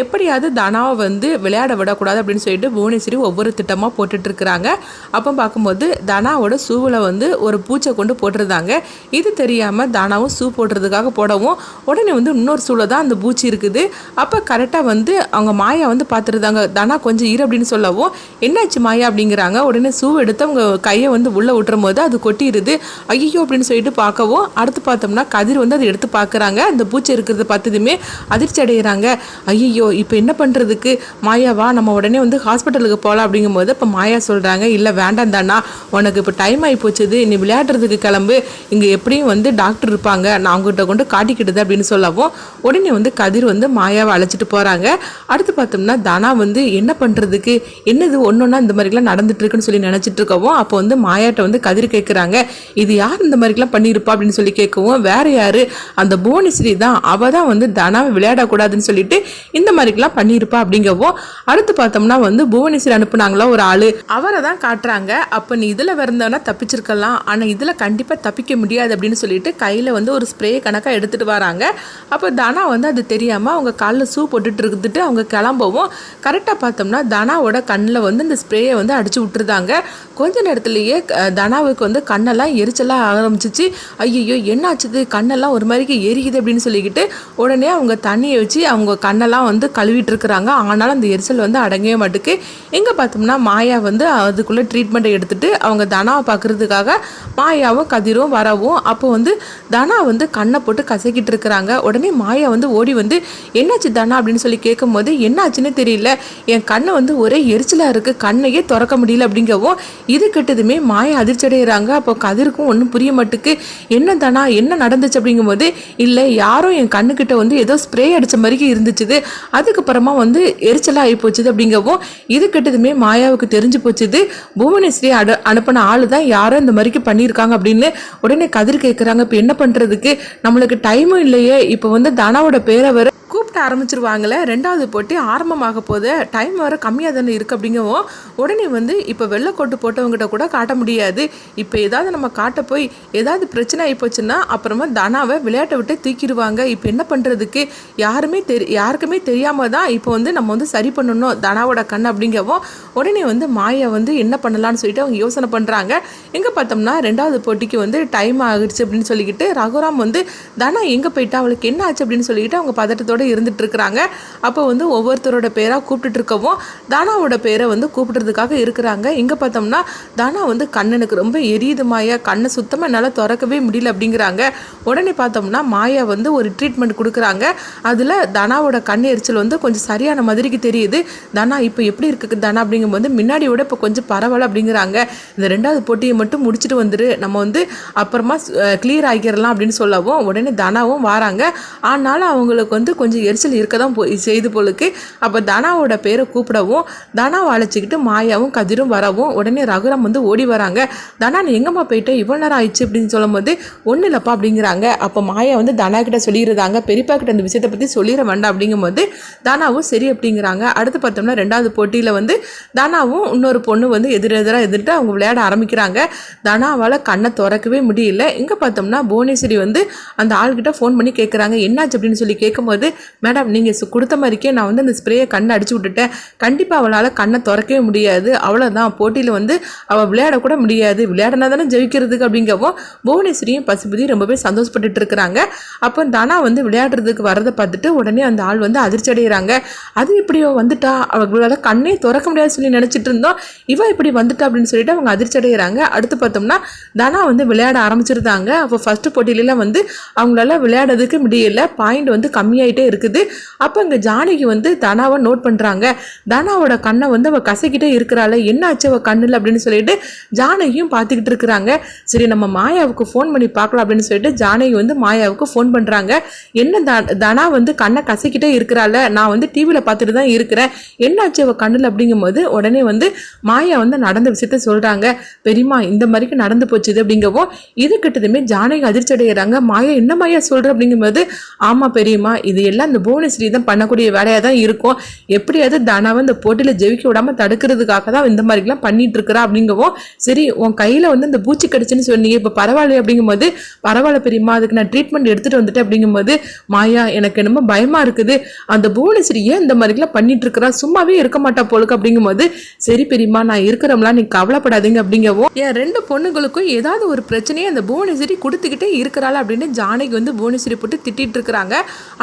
எப்படியாவது தனாவை வந்து விளையாட விடக்கூடாது அப்படின்னு சொல்லிட்டு புவனேஸ்வரி ஒவ்வொரு திட்டமாக போட்டுட்ருக்குறாங்க. அப்போ பார்க்கும்போது தனாவோட ஷூவில் வந்து ஒரு பூச்சை கொண்டு போட்டிருந்தாங்க. இது தெரியாமல் தனாவும் ஷூ போடுறதுக்காக போடவும் உடனே வந்து இன்னொரு ஷூவில் தான் அந்த பூச்சி இருக்குது. அப்போ கரெக்டாக வந்து அவங்க மாயா வந்து பார்த்துருந்தாங்க. தனா கொஞ்சம் இரு அப்படின்னு சொல்லவும் என்னாச்சு மாயா அப்படிங்கிறாங்க. உடனே சூ எடுத்து அவங்க கையை வந்து உள்ளே விட்டுரும் போது அது கொட்டிடுது ஐயோ அப்படின்னு சொல்லிட்டு பார்க்கவும் அடுத்து பார்த்தோம்னா கதிர் வந்து அதை எடுத்து பார்க்குறாங்க. அந்த பூச்சி இருக்கிறத பார்த்ததுமே அதிர்ச்சி அடைகிறாங்க ஐயோ இப்போ என்ன பண்ணுறதுக்கு மாயாவா நம்ம உடனே வந்து ஹாஸ்பிட்டலுக்கு போகலாம் அப்படிங்கும்போது இப்போ மாயா சொல்கிறாங்க இல்லை வேண்டாம் தானா உனக்கு இப்போ டைம் ஆகி போச்சுது நீ விளையாடுறதுக்கு கிளம்பு இங்கே எப்படியும் வந்து டாக்டர் இருப்பாங்க நான் அவங்ககிட்ட கொண்டு காட்டிக்கிட்டது அப்படின்னு சொல்லவும் உடனே வந்து கதிர் வந்து மாயாவை அழைச்சிட்டு போகிறாங்க அடுத்து பார்த்தோம்னா தனா வந்து என்ன பண்ணுறதுக்கு என்னது ஒன்றொன்னா இந்த மாதிரிலாம் நடந்துட்டுருக்குன்னு சொல்லி நினச்சிட்டு இருக்கவும் அப்போ வந்து மாயாட்ட வந்து கதிர் கேட்குறாங்க இது யார் இந்த மாதிரிலாம் பண்ணியிருப்பா? அப்படின்னு சொல்லி கேட்கவும் வேறு யார்? அந்த புவனேஸ்வரி தான் அவள் தான் வந்து தனாவை விளையாடக்கூடாதுன்னு சொல்லிட்டு இந்த மாதிரிலாம் பண்ணியிருப்பா அப்படிங்கவும் அடுத்து பார்த்தோம்னா வந்து புவனேஸ்வரி அனுப்புனாங்களா ஒரு ஆள். அவரை தான் காட்டுறாங்க. அப்போ நீ இதில் விருந்தவனா தப்பிச்சிருக்கலாம். ஆனால் இதில் கண்டிப்பாக தப்பிக்க முடியாது அப்படின்னு சொல்லிட்டு கையில் வந்து ஒரு ஸ்ப்ரே கணக்காக எடுத்துகிட்டு வராங்க. அப்போ தனா வந்து அது தெரியாமல் அவங்க காலில் ஷூ போட்டுட்டு இருந்துட்டு அவங்க கிளம்பவும் கரெக்டாக பார்த்தோம்னா தனாவோட கண்ணில் வந்து இந்த ஸ்ப்ரேயை வந்து அடிச்சு விட்டுருந்தாங்க. கொஞ்ச நேரத்துலேயே தனாவுக்கு வந்து கண்ணெல்லாம் எரிச்சலாக ஆரம்பிச்சிச்சு. ஐயோ என்னாச்சுது கண்ணெல்லாம் ஒரு மாதிரிக்கு எரியுது அப்படின்னு சொல்லிக்கிட்டு உடனே அவங்க தண்ணியை வச்சு அவங்க கண்ணெல்லாம் வந்து கழுவிட்டு இருக்கிறாங்க ஆனாலும் அந்த எரிச்சல் வந்து அடங்கவே மாட்டுக்கு. எங்கே பார்த்தோம்னா மாயா வந்து அதுக்குள்ளே ட்ரீட்மெண்ட்டை எடுத்துட்டு அவங்க தனாவை பார்க்குறதுக்காக மாயாவும் கதிரும் வரவும் அப்போ வந்து தனா வந்து கண்ணை போட்டு கசக்கிட்டு இருக்கிறாங்க உடனே மாயா வந்து ஓடி வந்து என்னாச்சு தனா? அப்படின்னு சொல்லி கேட்கும்போது என்னாச்சுன்னு தெரியல. என் கண்ணை வந்து ஒரே எரிச்சலாக இருக்குது கண்ணையே திறக்க முடியல. அப்படிங்கவும் இது கெட்டதுமே மாயா அதிர்ச்சி அடைகிறாங்க அப்போ கதிருக்கும் ஒன்றும் புரிய மாட்டுக்கு. என்ன தானா? என்ன நடந்துச்சு? அப்படிங்கும்போது இல்லை யாரும் என் கண்ணுக்கிட்ட வந்து ஏதோ ஸ்ப்ரே அடித்த மாதிரி இருந்துச்சுது. அதுக்கப்புறமா வந்து எரிச்சலாக ஆகி போச்சுது அப்படிங்கவும் இது கெட்டதுமே மாயாவுக்கு தெரிஞ்சு போச்சுது. புவனேஸ்வரி அடு அனுப்பின ஆள் தான் யாரோ இந்த மாதிரிக்கு பண்ணியிருக்காங்க அப்படின்னு உடனே கதிர் கேட்குறாங்க இப்போ என்ன பண்ணுறதுக்கு நம்மளுக்கு டைமும் இல்லையே. இப்போ வந்து தனாவோட பேரை வர கூப்பிட்டு ஆரம்பிச்சிருவாங்களே ரெண்டாவது போட்டி ஆரம்பமாக போது டைம் வர கம்மியாக தானே இருக்குது அப்படிங்கவும் உடனே வந்து இப்போ வெள்ளைக்கோட்டு போட்டவங்ககிட்ட கூட காட்ட முடியாது. இப்போ ஏதாவது நம்ம காட்ட போய் ஏதாவது பிரச்சனை ஆகி போச்சுன்னா அப்புறமா தனாவை விளையாட்டை விட்டு தூக்கிடுவாங்க. இப்போ என்ன பண்ணுறதுக்கு யாருமே தெரி யாருக்குமே தெரியாமல் தான் இப்போ வந்து நம்ம வந்து சரி பண்ணணும் தனாவோட கண் அப்படிங்கவும் உடனே வந்து மாயா வந்து என்ன பண்ணலாம்னு சொல்லிட்டு அவங்க யோசனை பண்ணுறாங்க எங்கே பார்த்தோம்னா ரெண்டாவது போட்டிக்கு வந்து டைம் ஆகிடுச்சு அப்படின்னு சொல்லிக்கிட்டு ரகுராம் வந்து தனா எங்கே போயிட்டா? அவளுக்கு என்ன ஆச்சு? அப்படின்னு சொல்லிக்கிட்டு அவங்க பதட்டத்தோடு இருந்து இருக்கிறாங்க அப்போ வந்து ஒவ்வொருத்தரோட பேராக கூப்பிட்டுட்டு இருக்கவும் தானாவோட பேரை வந்து கூப்பிடுறதுக்காக இருக்கிறாங்க. இங்கே பார்த்தோம்னா தானா வந்து கண்ணனுக்கு ரொம்ப எரியுது மாயா. கண்ணை சுத்தமாக என்னால் திறக்கவே முடியல அப்படிங்கிறாங்க. உடனே பார்த்தோம்னா மாயா வந்து ஒரு ட்ரீட்மெண்ட் கொடுக்குறாங்க. அதில் தனாவோட கண் எரிச்சல் வந்து கொஞ்சம் சரியான மாதிரிக்கு தெரியுது. தனா இப்போ எப்படி இருக்குது தனா அப்படிங்கும்போது முன்னாடி விட இப்போ கொஞ்சம் பரவாயில்ல அப்படிங்கிறாங்க. இந்த ரெண்டாவது போட்டியை மட்டும் முடிச்சுட்டு வந்துரு. நம்ம வந்து அப்புறமா கிளியர் ஆகிக்கிறலாம் அப்படின்னு சொல்லவும் உடனே தனாவும் வராங்க. ஆனாலும் அவங்களுக்கு வந்து கொஞ்சம் எரிச்சல் இருக்க தான் போய் செய்து போலுக்கு. அப்போ தனாவோட பேரை கூப்பிடவும் தனாவை அழைச்சிக்கிட்டு மாயாவும் கதிரும் வரவும் உடனே ரகுராம் வந்து ஓடி வராங்க. தனா நீ எங்கம்மா போயிட்டு? இவ்வளோ நேரம் ஆயிடுச்சு அப்படின்னு சொல்லும்போது ஒன்றும் இல்லைப்பா அப்படிங்கிறாங்க. அப்போ மாயா வந்து தனா கிட்ட சொல்லிடுறாங்க. பெரியப்பா கிட்ட இந்த விஷயத்தை பற்றி சொல்லிட வேண்டாம் அப்படிங்கும்போது தானாவும் சரி அப்படிங்கிறாங்க. அடுத்து பார்த்தோம்னா ரெண்டாவது போட்டியில் வந்து தானாவும் இன்னொரு பொண்ணு வந்து எதிரெதிராக எதிர்த்து அவங்க விளையாட ஆரம்பிக்கிறாங்க. தானாவால் கண்ணை திறக்கவே முடியல. இங்கே பார்த்தோம்னா புவனேஸ்வரி வந்து அந்த ஆள்கிட்ட ஃபோன் பண்ணி கேட்குறாங்க என்னாச்சு? அப்படின்னு சொல்லி கேட்கும்போது மேடம் நீங்கள் கொடுத்த மாதிரிக்கே நான் வந்து அந்த ஸ்ப்ரேயை கண்ணை அடிச்சு விட்டுட்டேன். கண்டிப்பாக அவளால் கண்ணை திறக்கவே முடியாது. அவ்வளோதான் போட்டியில் வந்து அவள் விளையாடக்கூட முடியாது. விளையாடினா தானே ஜெயிக்கிறதுக்கு அப்படிங்கவும் புவனேஸ்வரியும் பசுபதி ரொம்பவே சந்தோஷப்பட்டுட்டு இருக்கிறாங்க. அப்போ தானா வந்து விளையாடுறதுக்கு வரதை பார்த்துட்டு உடனே அந்த ஆள் வந்து அதிர்ச்சி அடைகிறாங்க அது இப்படியோ வந்துட்டா. அவங்களால கண்ணே திறக்க முடியாதுன்னு சொல்லி நினச்சிட்டு இருந்தோம். இவன் இப்படி வந்துட்டா அப்படின்னு சொல்லிட்டு அவங்க அதிர்ச்சி அடைகிறாங்க அடுத்து பார்த்தோம்னா தனா வந்து விளையாட ஆரம்பிச்சிருந்தாங்க. அப்போ ஃபஸ்ட்டு போட்டியிலலாம் வந்து அவங்களால விளையாடுறதுக்கு முடியல. பாயிண்ட் வந்து கம்மியாயிட்டே இருக்குது. அப்போ இங்கே ஜானகி வந்து தனாவை நோட் பண்ணுறாங்க தனாவோட கண்ணை வந்து அவள் கசக்கிட்டே இருக்கிறாள் என்ன ஆச்சு அவள் கண்ணில் அப்படின்னு சொல்லிட்டு ஜானகியும் பார்த்துக்கிட்டு இருக்கிறாங்க. சரி நம்ம மாயாவுக்கு ஃபோன் பண்ணி பார்க்கலாம் அப்படின்னு சொல்லிட்டு ஜானகி வந்து மாயாவுக்கு ஃபோன் பண்ணுறாங்க என்ன த- தனா வந்து கண்ணை கசக்கிட்டே இருக்கிறாள் நான் வந்து டிவியில் பார்த்துட்டு தான் இருக்கிறேன். என்னாச்சு அவள் கண்ணில் அப்படிங்கும்போது உடனே வந்து மாயா வந்து நடந்த விஷயத்த சொல்கிறாங்க பெரியம்மா இந்த மாதிரிக்கு நடந்து போச்சுது அப்படிங்கவும் இது கிட்டதுமே ஜானகி அதிர்ச்சி அடைகிறாங்க மாயா என்ன மாயா சொல்கிற அப்படிங்கும்போது ஆமாம் பெரியம்மா இது எல்லாம் அந்த புவனேஸ்வரி தான் பண்ணக்கூடிய வேலையாக தான் இருக்கும். எப்படியாவது தனாவை இந்த போட்டியில் ஜெயிக்க விடாமல் தடுக்கிறதுக்காக தான் இந்த மாதிரிலாம் பண்ணிட்டு இருக்கிறா அப்படிங்கவும் சரி உன் கையில் வந்து இந்த பூச்சி கடிச்சுன்னு சொன்னீங்க இப்போ பரவாயில்ல அப்படிங்கும்போது பரவாயில்ல பெரியம்மா அதுக்கு நான் ட்ரீட்மெண்ட் எடுத்துகிட்டு வந்துட்டேன் அப்படிங்கும்போது மாயா எனக்கு என்னமோ பயமாக இருக்குது. அந்த புவனேஸ்வரி ஏன் இந்த மாதிரிலாம் பண்ணிட்டு இருக்கிறா? சும்மாவே இருக்க மாட்டா போலுக்கு அப்படிங்கும்போது சரி பெரியம்மா நான் இருக்கிறோம்லாம் நீ கவலைப்படாதீங்க அப்படிங்கவும் என் ரெண்டு பொண்ணுங்களுக்கும் ஏதாவது ஒரு பிரச்சனையை அந்த புவனேஸ்வரி கொடுத்துக்கிட்டே இருக்கிறாள் அப்படின்னு ஜானகி வந்து புவனேஸ்வரி போட்டு திட்டிகிட்டு இருக்கிறாங்க.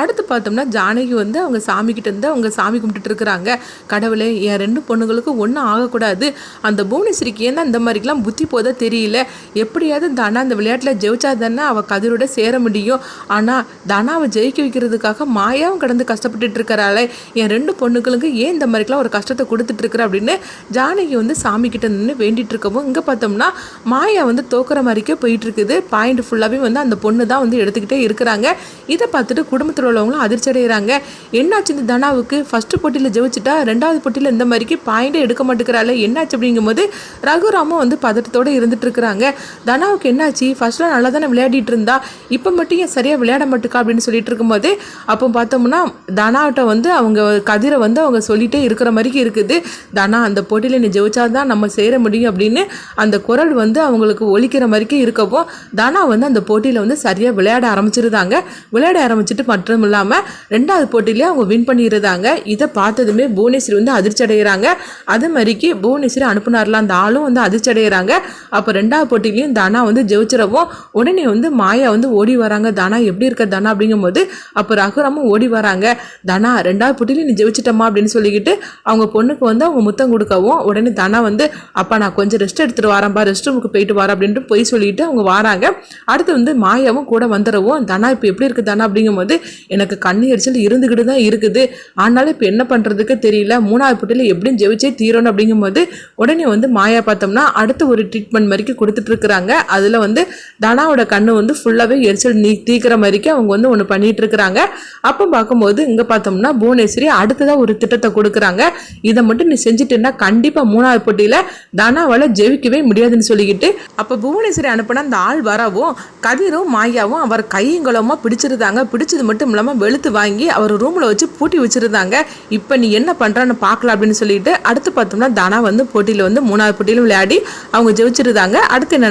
அடுத்து பார்த்தோம்னா ஜானகி வந்து அவங்க சாமி கிட்ட இருந்து அவங்க சாமி கும்பிட்டுட்டு இருக்கிறாங்க. கடவுளே என் ரெண்டு பொண்ணுங்களுக்கும் ஒன்றும் ஆகக்கூடாது. அந்த புவனேஸ்வரிக்கு ஏன்னா இந்த மாதிரிக்கெல்லாம் புத்தி போதா தெரியல? எப்படியாவது தனா அந்த விளையாட்டில் ஜெயிச்சா தானே அவள் கதிரோட சேர முடியும். ஆனால் தனாவை ஜெயிக்க வைக்கிறதுக்காக மாயாவும் கடந்து கஷ்டப்பட்டுட்டு இருக்கிறாளே. என் ரெண்டு பொண்ணுங்களுக்கு ஏன் இந்த மாதிரிக்கெல்லாம் ஒரு கஷ்டத்தை கொடுத்துட்டு இருக்கிற அப்படின்னு ஜானகி வந்து சாமி கிட்ட நின்று வேண்டிட்டு இருக்கவும் இங்கே பார்த்தோம்னா மாயா வந்து தோக்குற மாதிரிக்கே போயிட்டு இருக்குது. பாயிண்ட் ஃபுல்லாகவே வந்து அந்த பொண்ணு தான் வந்து எடுத்துக்கிட்டே இருக்கிறாங்க. இதை பார்த்துட்டு குடும்பத்தில் உள்ளவங்களும் அதிர்ச்சி அடைகிறாங்க என்னாச்சு இந்த தனாவுக்கு? ஃபர்ஸ்ட் போட்டியில் ஜெயிச்சிட்டா ரெண்டாவது போட்டியில் இந்த மாதிரிக்கு பாயிண்டே எடுக்க மாட்டேங்கிறாள் என்னாச்சு அப்படிங்கும்போது ரகுராமும் வந்து பதட்டத்தோடு இருந்துட்டு இருக்கிறாங்க தனாவுக்கு என்னாச்சு? ஃபஸ்ட்டில் நல்லா தானே விளையாடிட்டு இருந்தா இப்போ மட்டும் ஏன் சரியாக விளையாட மாட்டுக்கா அப்படின்னு சொல்லிட்டு இருக்கும்போது அப்போ பார்த்தோம்னா தனாவிட்ட வந்து அவங்க கதிரை வந்து அவங்க சொல்லிட்டே இருக்கிற மாதிரிக்கு இருக்குது. தனா அந்த போட்டியில் நீ ஜெயிச்சாதான் நம்ம சேர முடியும் அப்படின்னு அந்த குரல் வந்து அவங்களுக்கு ஒழிக்கிற மாதிரிக்கு இருக்கவும் தனா வந்து அந்த போட்டியில் வந்து சரியாக விளையாட ஆரம்பிச்சிருந்தாங்க. விளையாட ஆரம்பிச்சிட்டு மட்டும் இல்லாமல் ரெண்டாவது போட்டியிலே அவங்க வின் பண்ணிடுறதாங்க இதை பார்த்ததுமே புவனேஸ்வரி வந்து அதிர்ச்சி அடைகிறாங்க. அது மாதிரிக்கு புவனேஸ்வரி அனுப்புனார்ல அந்த ஆளும் வந்து அதிர்ச்சி அடைகிறாங்க. அப்போ ரெண்டாவது போட்டிலையும் தனா வந்து ஜெயிச்சிடவும் உடனே வந்து மாயா வந்து ஓடி வராங்க. தனா எப்படி இருக்க தனா அப்படிங்கும்போது அப்போ ரகுராமும் ஓடி வராங்க. தனா ரெண்டாவது போட்டியிலையும் நீ ஜெயிச்சிட்டமா அப்படின்னு சொல்லிக்கிட்டு அவங்க பொண்ணுக்கு வந்து அவங்க முத்தம் கொடுக்கவும் உடனே தனா வந்து அப்பா நான் கொஞ்சம் ரெஸ்ட் எடுத்துட்டு வரேன்பா ரெஸ்ட் ரூமுக்கு போயிட்டு வரேன் அப்படின்ட்டு போய் சொல்லிட்டு அவங்க வராங்க. அடுத்து வந்து மாயாவும் கூட வந்துடவும் தனா இப்போ எப்படி இருக்கு தானா? அப்படிங்கும்போது எனக்கு கண்ணு எரிச்சல் இருந்துக்கிட்டு தான் இருக்குது. ஆனாலும் இப்போ என்ன பண்ணுறதுக்கு தெரியல. மூணாவது போட்டியில் எப்படியும் ஜெயிச்சே தீரணும் அப்படிங்கும்போது உடனே வந்து மாயா பார்த்தோம்னா அடுத்து ஒரு ட்ரீட்மெண்ட் மாதிரிக்கு கொடுத்துட்ருக்குறாங்க அதில் வந்து தனாவோட கண்ணு வந்து ஃபுல்லாகவே எரிச்சல் நீ தீக்கிற மாதிரிக்கு அவங்க வந்து ஒன்று பண்ணிட்டு இருக்கிறாங்க. அப்போ பார்க்கும்போது இங்கே பார்த்தோம்னா புவனேஸ்வரி அடுத்ததாக ஒரு திட்டத்தை கொடுக்குறாங்க. இதை மட்டும் நீ செஞ்சுட்டேன்னா கண்டிப்பாக மூணாவது போட்டியில் தனாவால் ஜெயிக்கவே முடியாதுன்னு சொல்லிக்கிட்டு அப்போ புவனேஸ்வரி அனுப்பின அந்த ஆள் வரவும் கதிரும் மாயாவும் அவர் கையங்குளமாக பிடிச்சிருந்தாங்க. பிடிச்சது மட்டும் இல்லாமல் வெளுத்து வாங்கி அவர் ரூமில் வச்சு பூட்டி வச்சிருந்தாங்க. இப்போ நீ என்ன பண்ணுறான்னு பார்க்கலாம் அப்படின்னு சொல்லிட்டு அடுத்து பார்த்தோம்னா தனா வந்து போட்டியில் வந்து மூணாவது போட்டியிலும் விளையாடி அவங்க ஜெயிச்சிருந்தாங்க. அடுத்து என்ன